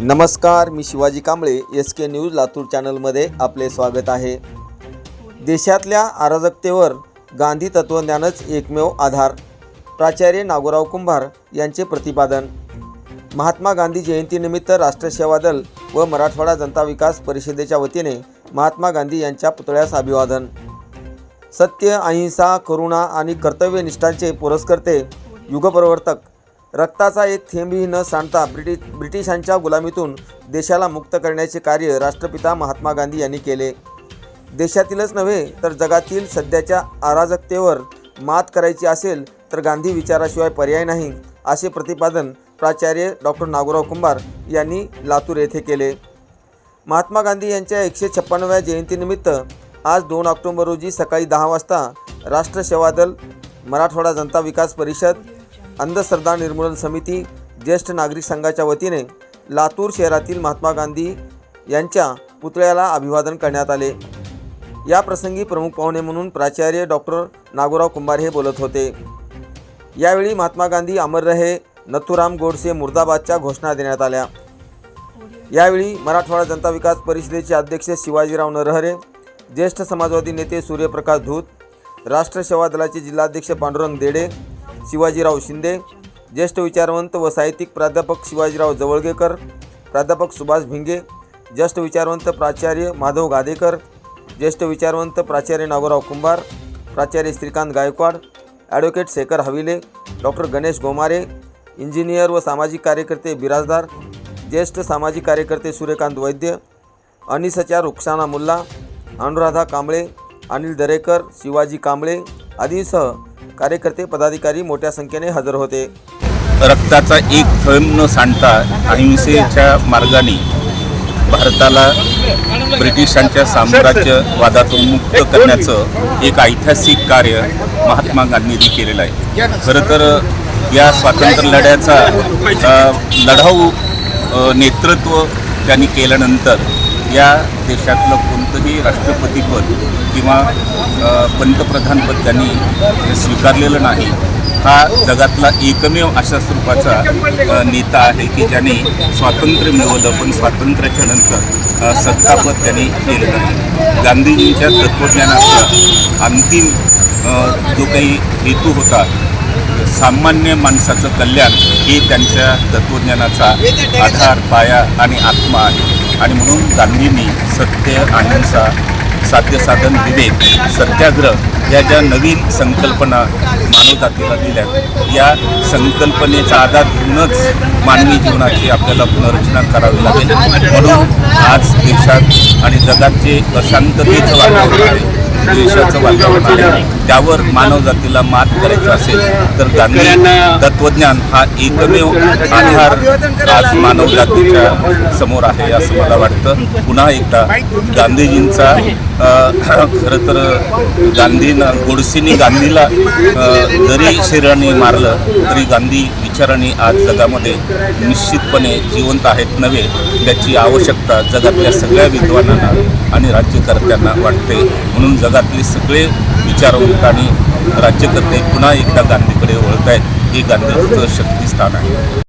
नमस्कार मी Shivaji Kamble S K news Latur चॅनलमध्ये आपले स्वागत आहे. देशातल्या अराजकतेवर गांधी तत्त्वज्ञानच एकमेव आधार. प्राचार्य नागोराव कुंभार यांचे प्रतिपादन. महात्मा गांधी जयंतीनिमित्त राष्ट्रसेवा दल व मराठवाडा जनता विकास परिषदेच्या वतीने महात्मा गांधी यांच्या पुतळ्यास अभिवादन. सत्य अहिंसा करुणा आणि कर्तव्यनिष्ठांचे पुरस्कर्ते युगप्रवर्तक. रक्ताचा एक थेंबही न सांडता ब्रिटिश ब्रिटिशांच्या गुलामीतून देशाला मुक्त करण्याचे कार्य राष्ट्रपिता महात्मा गांधी यांनी केले. देशातीलच नव्हे तर जगातील सध्याच्या अराजकतेवर मात करायची असेल तर गांधी विचाराशिवाय पर्याय नाही असे प्रतिपादन प्राचार्य डॉक्टर नागोराव कुंभार यांनी लातूर येथे केले. महात्मा गांधी यांच्या एकशे छप्पन्नव्या जयंतीनिमित्त आज दोन ऑक्टोबर रोजी सकाळी दहा वाजता राष्ट्रसेवा दल मराठवाडा जनता विकास परिषद अंधश्रद्धा निर्मूलन समिती ज्येष्ठ नागरिक संघाच्या वतीने लातूर शहरातील महात्मा गांधी यांच्या पुतळ्याला अभिवादन करण्यात आले. या प्रसंगी प्रमुख पाहुणे म्हणून प्राचार्य डॉक्टर नागोराव कुंभार हे बोलत होते. यावेळी महात्मा गांधी अमर रहे नथुराम गोडसे मुर्दाबादच्या घोषणा देण्यात आल्या. यावेळी मराठवाडा जनता विकास परिषदेचे अध्यक्ष शिवाजीराव नरहरे ज्येष्ठ समाजवादी नेते सूर्यप्रकाश धूत राष्ट्र सेवा दलाचे जिल्हाध्यक्ष पांडुरंग देडे शिवाजीराव शिंदे ज्येष्ठ विचारवंत व साहित्यिक प्राध्यापक शिवाजीराव जवळगेकर प्राध्यापक सुभाष भिंगे ज्येष्ठ विचारवंत प्राचार्य माधव गादेकर ज्येष्ठ विचारवंत प्राचार्य नागोराव कुंभार प्राचार्य Shrikant Gaikwad advocate Shekhar Havile doctor Ganesh Gomare engineer व सामाजिक कार्यकर्ते बिराजदार ज्येष्ठ सामाजिक कार्यकर्ते सूर्यकांत वैद्य अनिसच्या रुक्षाना मुल्ला अनुराधा कांबळे अनिल दरेकर शिवाजी कांबळे आदींसह कार्यकर्ते पदाधिकारी मोठ्या संख्येने हजर होते. रक्ताचा एक थळम न सांडता अहिंसेच्या मार्गाने भारताला ब्रिटिशांच्या साम्राज्यवादातून मुक्त करण्याचं एक ऐतिहासिक कार्य महात्मा गांधींनी केलेलं आहे. खरं तर या स्वातंत्र्य लढ्याचा लढाऊ नेतृत्व त्यांनी केल्यानंतर या देशातलं कोणतंही राष्ट्रपतीपद किंवा पंतप्रधानपद त्यांनी स्वीकारलेलं नाही. हा जगातला एकमेव अशा स्वरूपाचा नेता आहे की ज्याने स्वातंत्र्य मिळवलं पण स्वातंत्र्याच्या नंतर सत्तापद त्यांनी केलं नाही गांधीजींच्या तत्त्वज्ञानाचा अंतिम जो काही हेतू होता सामान्य माणसाचं कल्याण हे त्यांच्या तत्त्वज्ञानाचा आधार पाया आणि आत्मा आहे. आणि म्हणून गांधींनी सत्य अहिंसा साध्यसाधन विवेक सत्याग्रह या ज्या नवीन संकल्पना मानवजातीला दिल्या या संकल्पनेचा आधार घेऊनच मानवी जीवनाची आपल्याला पुनर्रचना करावी लागेल. म्हणून आज देशात आणि जगात जे अशांततेचं वातावरण आहे देशाचं वातावरण आहे त्यावर मानवजातीला मात करायचं असेल तर गांधी तत्वज्ञान हा एकमेव आधार आज मानवजातीच्या समोर आहे असं मला वाटतं. पुन्हा एकदा गांधीजींचा खरं तर गांधीनं गोडसेनी गांधीला जरी शरीराने मारलं तरी गांधी विचारांनी आज जगामध्ये निश्चितपणे जिवंत आहेत नव्हे त्याची आवश्यकता जगातल्या सगळ्या विद्वानांना आणि राज्यकर्त्यांना वाटते. म्हणून जगातले सगळे विचारवंत आणि राज्यकर्ते पुन्हा एकदा गांधीकडे वळत आहेत हे गांधीचं शक्तिस्थान आहे.